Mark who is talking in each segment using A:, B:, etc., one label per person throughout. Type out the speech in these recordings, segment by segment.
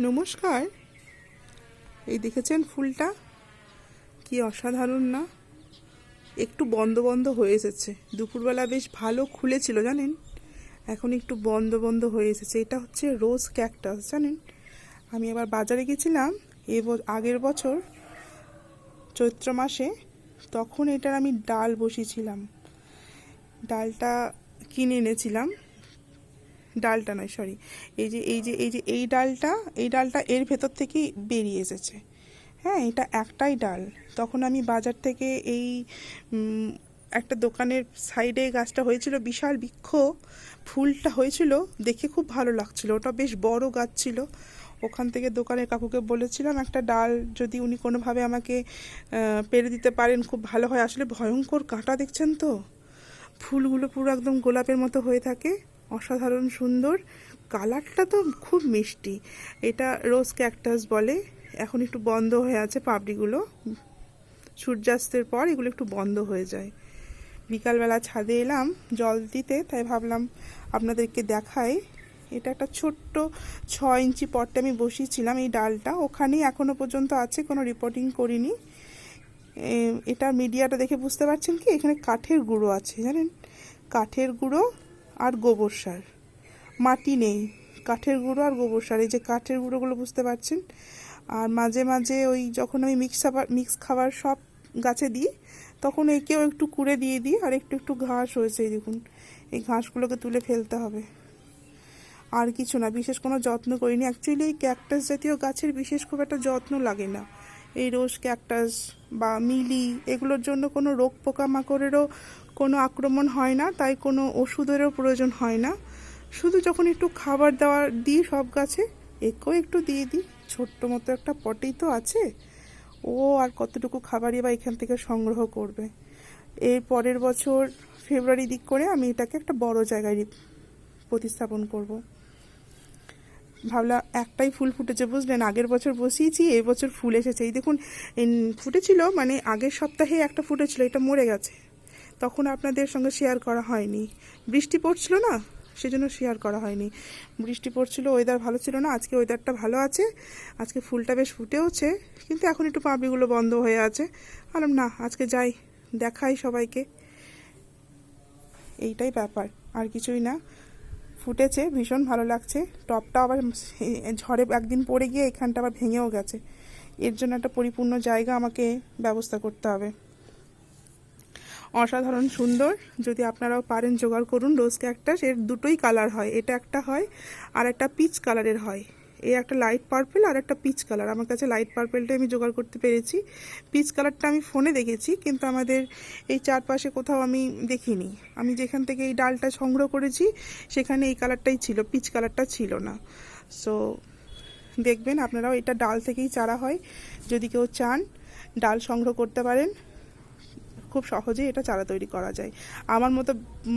A: নমস্কার। এই দেখেছেন ফুলটা? কি অসাধারণ না? একটু বন্ধ বন্ধ হয়ে এসেছে। দুপুরবেলা বেশ ভালো খুলেছিল, জানেন? এখন একটু বন্ধ বন্ধ হয়ে এসেছে। এটা হচ্ছে রোজ ক্যাকটাস, জানেন? আমি আবার বাজারে গেছিলাম এ আগের বছর, চৈত্র মাসে, তখন এটার আমি ডাল বসিয়েছিলাম। ডালটা কিনে এনেছিলাম। ডালটা নয় সরি এই যে এই যে এই যে, এই ডালটা এই ডালটা এর ভেতর থেকেই বেরিয়ে এসেছে। হ্যাঁ এটা একটাই ডাল। তখন আমি বাজার থেকে এই একটা দোকানের সাইডে গাছটা হয়েছিল, বিশাল বৃক্ষ ফুলটা হয়েছিল, দেখে খুব ভালো লাগছিল। ওটা বেশ বড় গাছ ছিল। ওখান থেকে দোকানের কাকুকে বলেছিলাম, একটা ডাল যদি উনি কোনোভাবে আমাকে পেরে দিতে পারেন, খুব ভালো হয়। আসলে ভয়ঙ্কর কাঁটা, দেখছেন তো? ফুলগুলো পুরো একদম গোলাপের মতো হয়ে থাকে। অসাধারণ সুন্দর। কালারটা তো খুব মিষ্টি। এটা রোজ ক্যাকটাস বলে। এখন একটু বন্ধ হয়ে আছে পাপড়িগুলো। সূর্যাস্তের পর এগুলো একটু বন্ধ হয়ে যায়। বিকালবেলা ছাদে এলাম, জল দিতে, তাই ভাবলাম আপনাদেরকে দেখাই। এটা একটা ছোট্ট ছ ইঞ্চি পটে আমি বসিয়েছিলাম এই ডালটা। ওখানেই এখনও পর্যন্ত আছে, কোনো রিপোর্টিং করিনি। এটা মিডিয়াটা দেখে বুঝতে পারছেন কি? এখানে কাঠের গুঁড়ো আছে, জানেন? কাঠের গুঁড়ো আর গোবর সার। মাটি নেই। কাঠের গুঁড়ো আর গোবর সার। এই যে কাঠের গুঁড়োগুলো বুঝতে পারছেন? আর মাঝে মাঝে ওই যখন আমি মিক্স খাবার মিক্স খাবার সব গাছে দিই, তখন একেও একটু কুড়ে দিয়ে দিই আর একটু একটু ঘাস হয়েছে এই দেখুন। এই ঘাসগুলোকে তুলে ফেলতে হবে। আর কিছু না, বিশেষ কোনো যত্ন করিনি। অ্যাকচুয়ালি এই ক্যাকটাস জাতীয় গাছের বিশেষ খুব একটা যত্ন লাগে না। এই রোজ ক্যাকটাস বা মিলি, এগুলোর জন্য কোনো রোগ পোকামাকড়েরও কোনো আক্রমণ হয় না, তাই কোনো ওষুধেরও প্রয়োজন হয় না। শুধু যখন একটু খাবার দাবার দিই সব গাছে, একেও একটু দিয়ে দিই। ছোট্ট মতো একটা পটেই তো আছে। ও আর কতটুকু খাবারই বা এখান থেকে সংগ্রহ করবে। এর পরের বছর ফেব্রুয়ারি দিক করে আমি এটাকে একটা বড় জায়গায় প্রতিস্থাপন করব। ভাবলাম একটাই ফুল ফুটেছে, বুঝলেন? আগের বছর বসিয়েছি, এই বছর ফুল এসেছে। এই দেখুন ফুটেছিল মানে আগের সপ্তাহে একটা ফুটেছিল, এটা মরে গেছে। তখন আপনাদের সঙ্গে শেয়ার করা হয়নি। বৃষ্টি পড়ছিল না? সেজন্য শেয়ার করা হয়নি। বৃষ্টি পড়ছিল ওয়েদার ভালো ছিল না, আজকে ওয়েদারটা ভালো আছে। আজকে ফুলটা বেশ ফুটেওছে, কিন্তু এখন একটু পাপড়িগুলো বন্ধ হয়ে আছে। বললাম না, আজকে যাই, দেখাই সবাইকে। এইটাই ব্যাপার, আর কিছুই না। ফুটেছে, ভীষণ ভালো লাগছে। টপটা আবার ঝড়ে একদিন পড়ে গিয়ে এখানটা আবার ভেঙেও গেছে। এর জন্য একটা পরিপূর্ণ জায়গা আমাকে ব্যবস্থা করতে হবে। অসাধারণ সুন্দর। যদি আপনারাও পারেন জোগাড় করুন। রোজ ক্যাকটাস এর দুটোই কালার হয়। এটা একটা হয় আর একটা পিচ কালারের হয়। এই একটা লাইট পার্পেল আর একটা পিচ কালার আমার কাছে লাইট পার্পেলটা আমি জোগাড় করতে পেরেছি। পিচ কালারটা আমি ফোনে দেখেছি, কিন্তু আমাদের এই চারপাশে কোথাও আমি দেখিনি। আমি যেখান থেকে এই ডালটা সংগ্রহ করেছি, সেখানে এই কালারটাই ছিল পিচ কালারটা ছিল না। সো দেখবেন আপনারাও এটা ডাল থেকেই চারা হয়। যদি কেউ চান, ডাল সংগ্রহ করতে পারেন। খুব সহজেই এটা চারা তৈরি করা যায়। আমার মতো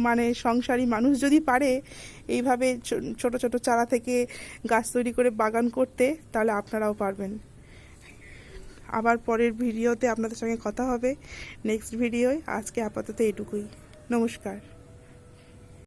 A: মানে সংসারী মানুষ যদি পারে এইভাবে ছোট ছোট চারা থেকে গাছ তৈরি করে বাগান করতে, তাহলে আপনারাও পারবেন। আবার পরের ভিডিওতে আপনাদের সঙ্গে কথা হবে। নেক্সট ভিডিওয়, আজকে আপাতত এটুকুই নমস্কার।